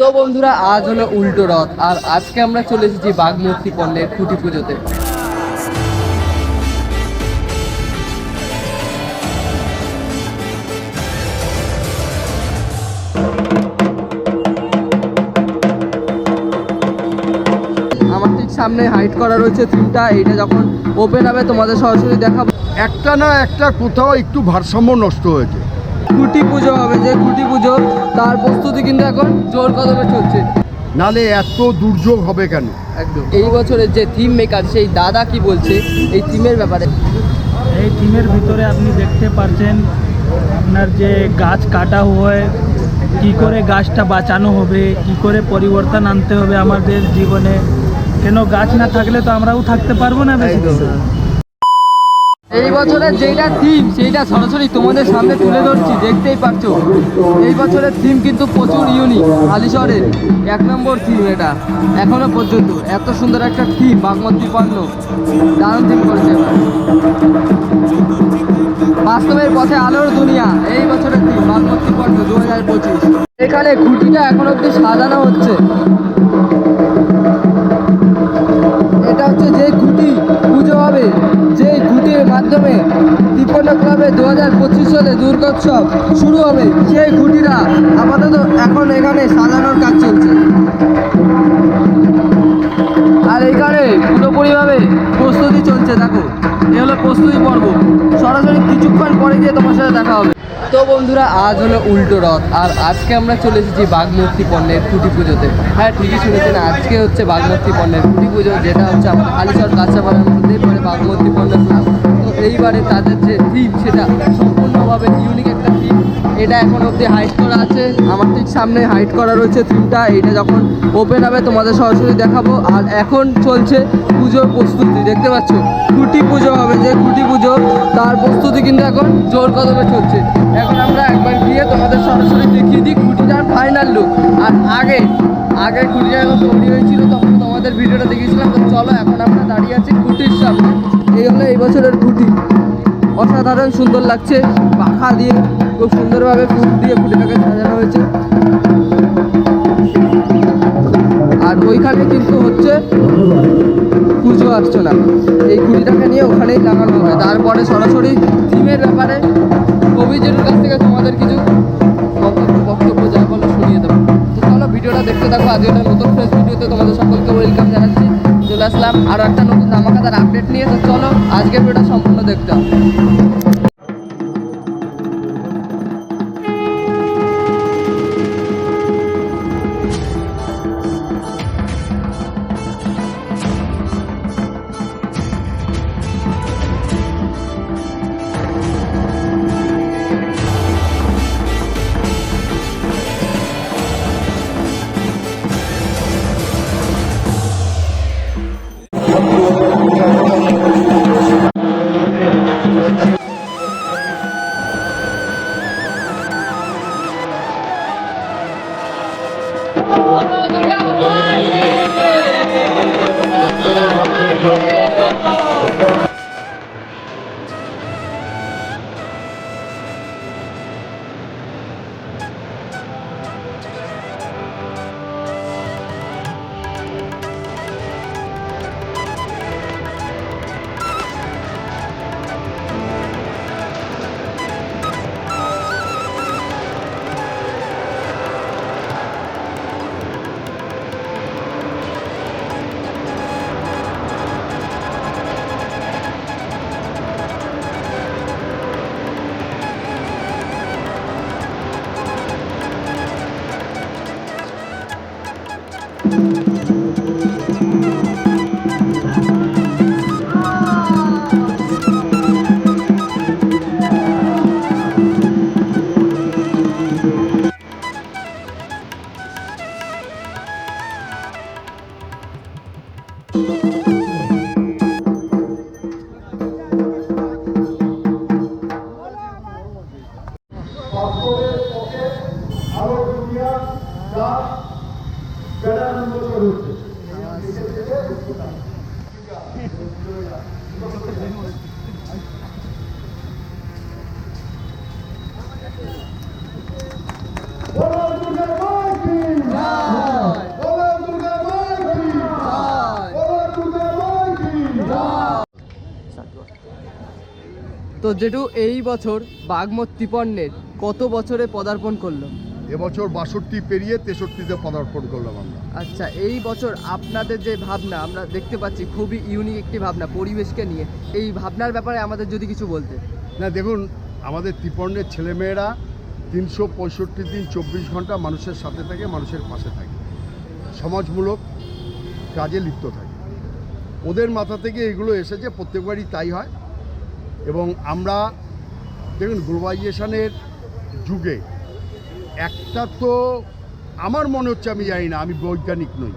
তো বন্ধুরা, আজ হলো উল্টো রথ, আর আজকে আমরা চলে এসেছি বাগমূর্তি পণ্যের খুঁটি পুজোতে। আমার ঠিক সামনে হাইট করা রয়েছে থিমটা এইটা যখন ওপেন হবে, তোমাদের সরাসরি দেখাবো। একটা না একটা কোথাও একটু ভারসাম্য নষ্ট হয়েছে। খুঁটি পুজো হবে যে খুঁটি পুজো তার প্রস্তুতি কিন্তু এখন জোর কদমে চলছে। নালে এত দুর্যোগ হবে কেন? একদম। এই বছরের যে থিম মেকার সেই দাদা কি বলছে এই থিমের ব্যাপারে? এই থিমের ভিতরে আপনি দেখতে পাচ্ছেন আপনার যে গাছ কাটা হয় কি করে গাছটা বাঁচানো হবে কি করে পরিবর্তন আনতে হবে আমাদের জীবনে। কেন গাছ না থাকলে তো আমরাও থাকতে পারব না বেশি। এই বছরের যেটা থিম সেইটা সরাসরি তোমাদের সামনে তুলে ধরছি, দেখতেই পাচ্ছো। এই বছরের থিম কিন্তু প্রচুর ইউনিক হালিশহরের এক নম্বর থিম এটা, এখনও পর্যন্ত। এত সুন্দর একটা থিম বাগমতী পণ্য দারুণ থিম করেছে বাস্তবের পথে আলোর দুনিয়া, এই বছরের থিম বাগমতী পণ্য দু হাজার পঁচিশ। এখানে খুঁটিটা এখন অব্দি সাজানো হচ্ছে। দুর্গোৎসব শুরু হবে। সেই খুঁটিটা আপাতত এখন এখানে সাজানোর কাজ চলছে। আর এইখানে পুরোপুরিভাবে প্রস্তুতি চলছে, দেখো। এ হলো প্রস্তুতি পর্ব। সরাসরি কিছুক্ষণ পরে গিয়ে তোমার সাথে দেখা হবে। তো বন্ধুরা, আজ হলো উল্টো রথ, আর আজকে আমরা চলে এসেছি বাগমূর্তি পণ্যের খুঁটি পুজোতে। হ্যাঁ ঠিকই শুনেছেন, আজকে হচ্ছে বাগমূর্তি পণ্যের খুঁটি পুজো, যেটা হচ্ছে আমাদের হালিশহর কাঁচাপাড়ার মধ্যেই পড়ে বাগমূর্তি পণ্য ক্লাব তো এইবারে তাদের যে থিম সেটা সম্পূর্ণভাবে ইউনিক একটা থিম এটা এখন অবধি হাইট করা আছে। আমার ঠিক সামনে হাইট করা রয়েছে থিমটা এটা যখন ওপেন হবে, তোমাদের সরাসরি দেখাবো। আর এখন চলছে পুজোর প্রস্তুতি। দেখতে পাচ্ছ? খুঁটি পুজো হবে যে খুঁটি পুজো। তার প্রস্তুতি কিন্তু এখন জোর কদমে চলছে। এখন আমরা একবার গিয়ে তোমাদের সরাসরি দেখিয়ে দিই খুঁটিটার ফাইনাল লুক আর আগে আগে খুঁটিটা যখন তৈরি হয়েছিল, তখন তোমাদের ভিডিওটা দেখিয়েছিলাম। তো চলো, এখন আমরা দাঁড়িয়ে আছি খুঁটির সামনে। এই হলো এই বছরের খুঁটি। অসাধারণ সুন্দর লাগছে। পাখা দিয়ে খুব সুন্দরভাবে ফুল দিয়ে খুঁটিটাকে সাজানো হয়েছে। আর ওইখানে কিন্তু হচ্ছে পুজো অর্চনা। এই খুঁটিটাকে নিয়ে ওখানেই লাগানো হবে তারপরে সরাসরি থিমের ব্যাপারে কবিজের কাছ থেকে তোমাদের কিছু বক্তব্য যা বলো শুনিয়ে দেবো। তো চলো, ভিডিওটা দেখতে থাকো। আজ একটা নতুন ফ্রেশ ভিডিওতে তোমাদের সকলকে ওয়েলকাম জানাচ্ছি। চলে আসলাম। আরও একটা নতুন ধামাকাদার আপডেট নিয়ে, তো চলো, আজকের ভিডিওটা সম্পূর্ণ দেখতে হবে। তো যেটু এই বছর বাগমত তিপন্নের কত বছরে পদার্পণ করল? এবছর বাষট্টি পেরিয়ে তেষট্টিতে পদার্পণ করলাম আমরা। আচ্ছা এই বছর আপনাদের যে ভাবনা আমরা দেখতে পাচ্ছি খুবই ইউনিক একটি ভাবনা পরিবেশকে নিয়ে। এই ভাবনার ব্যাপারে আমাদের যদি কিছু বলতে। না দেখুন আমাদের ত্রিপর্ণের ছেলেমেয়েরা তিনশো পঁয়ষট্টি দিন চব্বিশ ঘণ্টা মানুষের সাথে থাকে মানুষের পাশে থাকে। সমাজমূলক কাজে লিপ্ত থাকে। ওদের মাথা থেকে এগুলো এসেছে প্রত্যেকবারই তাই হয়। এবং আমরা দেখুন গ্লোবালাইজেশনের যুগে একটা তো আমার মনে হচ্ছে আমি জানি না আমি বৈজ্ঞানিক নই।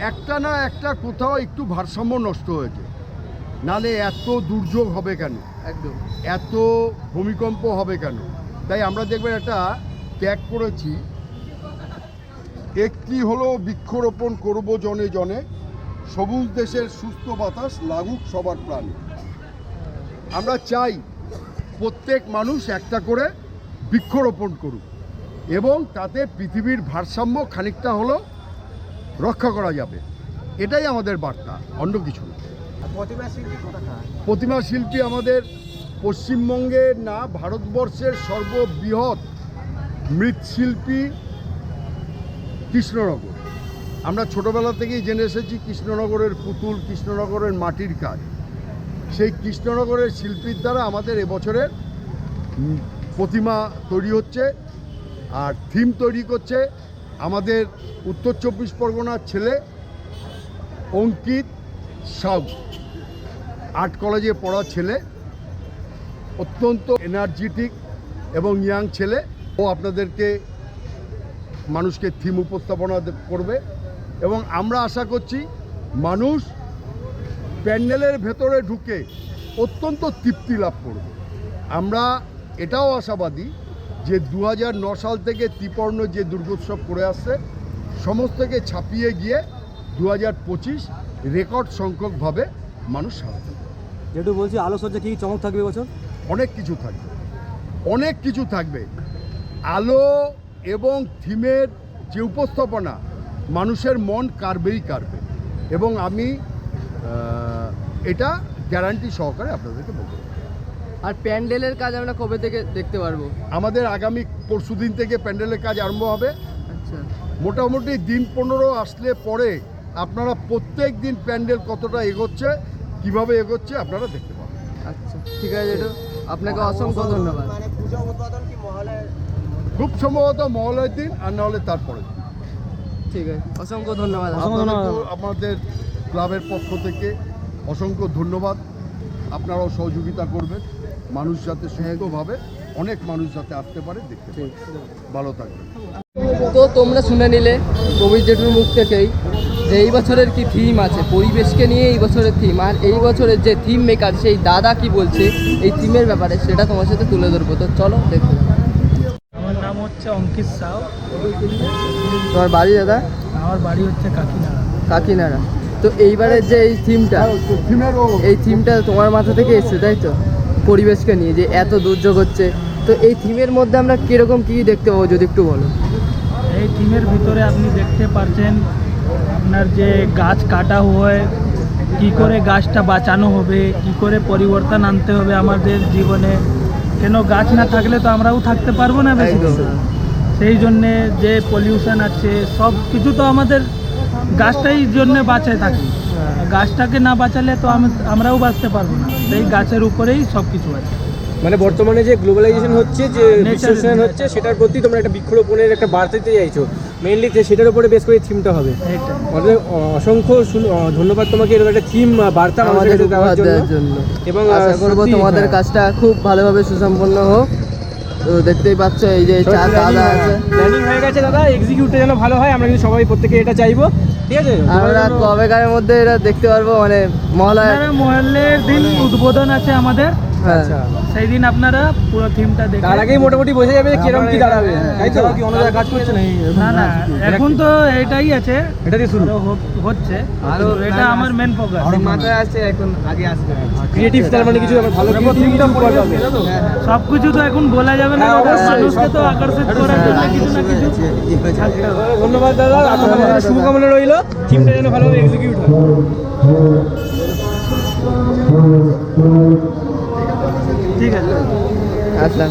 একটা না একটা কোথাও একটু ভারসাম্য নষ্ট হয়েছে। নালে এত দুর্যোগ হবে কেন? একদম। এত ভূমিকম্প হবে কেন? তাই আমরা দেখবেন একটা ত্যাগ করেছি। একটি হলো বৃক্ষরোপণ করব জনে জনে সবুজ দেশের সুস্থ বাতাস লাগুক সবার প্রাণে। আমরা চাই প্রত্যেক মানুষ একটা করে বৃক্ষরোপণ করুক এবং তাতে পৃথিবীর ভারসাম্য খানিকটা হলো রক্ষা করা যাবে। এটাই আমাদের বার্তা অন্য কিছু না। প্রতিমা শিল্পী আমাদের পশ্চিমবঙ্গের না ভারতবর্ষের সর্ববৃহৎ মৃৎশিল্পী কৃষ্ণনগর। আমরা ছোটবেলা থেকেই জেনে এসেছি কৃষ্ণনগরের পুতুল কৃষ্ণনগরের মাটির কাজ। সেই কৃষ্ণনগরের শিল্পীর দ্বারা আমাদের এবছরের প্রতিমা তৈরি হচ্ছে আর থিম তৈরি করছে আমাদের উত্তর চব্বিশ পরগনার ছেলে অঙ্কিত সাউ, আর্ট কলেজে পড়া ছেলে, অত্যন্ত এনার্জেটিক এবং ইয়াং ছেলে। ও আপনাদেরকে মানুষকে থিম উপস্থাপনা করবে এবং আমরা আশা করছি মানুষ প্যান্ডেলের ভেতরে ঢুকে অত্যন্ত তৃপ্তি লাভ করবে। আমরা এটাও আশাবাদী যে দু হাজার ন সাল থেকে ত্রিপর্ণ যে দুর্গোৎসব করে আসছে সমস্তকে ছাপিয়ে গিয়ে দু হাজার পঁচিশ রেকর্ড সংখ্যকভাবে মানুষ সাহায্য যেটু বলছি আলোচর্যা কি চমক থাকবে বছর? অনেক কিছু থাকবে। অনেক কিছু থাকবে। আলো এবং থিমের যে উপস্থাপনা মানুষের মন কারবেই কারবে। এবং আমি এটা গ্যারান্টি সহকারে আপনাদেরকে বলব। আর প্যান্ডেলের কাজ আমরা কবে থেকে দেখতে পারব? আমাদের আগামী পরশু দিন থেকে প্যান্ডেলের কাজ আরম্ভ হবে। আচ্ছা। মোটামুটি দিন পনেরো আসলে পরে আপনারা প্রত্যেক দিন প্যান্ডেল কতটা এগোচ্ছে কীভাবে এগোচ্ছে আপনারা দেখতে পাবেন। আচ্ছা ঠিক আছে যেটু আপনাকে অসংখ্য ধন্যবাদ। খুব সম্ভবত মহলয়ের দিন আর নাহলে তারপরে ঠিক আছে অসংখ্য ধন্যবাদ। আমাদের ক্লাবের পক্ষ থেকে অসংখ্য ধন্যবাদ। আপনারাও সহযোগিতা করবেন। মানুষ যাতে সুস্থভাবে অনেক মানুষ যাতে আসতে পারে দেখতে পারে। ভালো থাকবে তো তোমরা শুনে নিলে কবির জেঠুর মুখ থেকেই যে এই বছরের কি থিম আছে পরিবেশকে নিয়ে এই বছরের থিম আর এই বছরের যে থিম মেকার সেই দাদা কি বলছে এই থিমের ব্যাপারে সেটা তোমার সাথে তুলে ধরবো। তো চলো দেখো। আমার নাম হচ্ছে অঙ্কিত সাউ। তোমার বাড়ি দাদা? আমার বাড়ি হচ্ছে কাকিনাড়া। কাকিনাড়া। তো এইবারের যে এই থিমটা এই থিমটা তোমার মাথা থেকে এসছে তাই তো? পরিবেশকে নিয়ে যে এত দুর্যোগ হচ্ছে। তো এই থিমের মধ্যে আমরা কীরকম কি দেখতে পাবো যদি একটু বলো? এই থিমের ভিতরে আপনি দেখতে পারছেন আপনার যে গাছ কাটা হয় কি করে গাছটা বাঁচানো হবে কি করে পরিবর্তন আনতে হবে আমাদের জীবনে। কেন গাছ না থাকলে তো আমরাও থাকতে পারব না বেশি সেই জন্যে যে পলিউশন আছে সব কিছু তো আমাদের গাছটাই জন্য বাঁচায় থাকি। গাছটাকে না বাঁচালে তো আমরাও বাঁচতে পারব না। সেই গাছের উপরেই সব কিছু আছে। মানে বর্তমানে যে গ্লোবালাইজেশন হচ্ছে যে Nature- বিশ্লেষণ হচ্ছে সেটার প্রতি তোমরা একটা বৃক্ষরোপণের একটা বার্তা দিতে চাইছো। মেইনলি সেটার উপরে বেশ করে থিমটা হবে। এইটা অতএব, অ- অসংখ্য ধন্যবাদ তোমাকে এরকম একটা থিম বার্তা আমাদের দেওয়ার জন্য। এবং আশা করব তোমাদের হ্যাঁ। কাজটা খুব ভালোভাবে সুসম্পন্ন হোক। তো দেখতেই পাচ্ছ এই যে চা দাদা আছে। প্ল্যানিং হয়ে গেছে দাদা এক্সিকিউটটা যেন ভালো হয় আমরা কিন্তু সবাই প্রত্যেকে এটা চাইব। ঠিক আছে? আমরা কবেকারের মধ্যে এটা দেখতে পারব মানে আপনারা দিন উদ্বোধন আছে আমাদের। হ্যাঁ। আচ্ছা সেই দিন আপনারা পুরো থিমটা দেখে তার আগেই মোটামুটি বোঝা যাবে কীরকম কি দাঁড়াবে। তাই তো? কি অন্য কাজ করছে না না এখন তো এটাই আছে। এটা দিয়ে শুরু। হচ্ছে। কিন্তু এটা আমার মেন ফোকাস মাথায় আছে এখন আগে আসবে। ক্রিয়েটিভ তার মানে কিছু ভালো সব তো এখন বলা যাবে না হ্যাঁ, মানুষকে তো আকর্ষিত করার জন্য কিছু না কিছু ধন্যবাদ দাদা আপনার শুভকামনা রইল। থিমটা যেন ভালোভাবে এক্সিকিউট হয়। ঠিক আছে আসলাম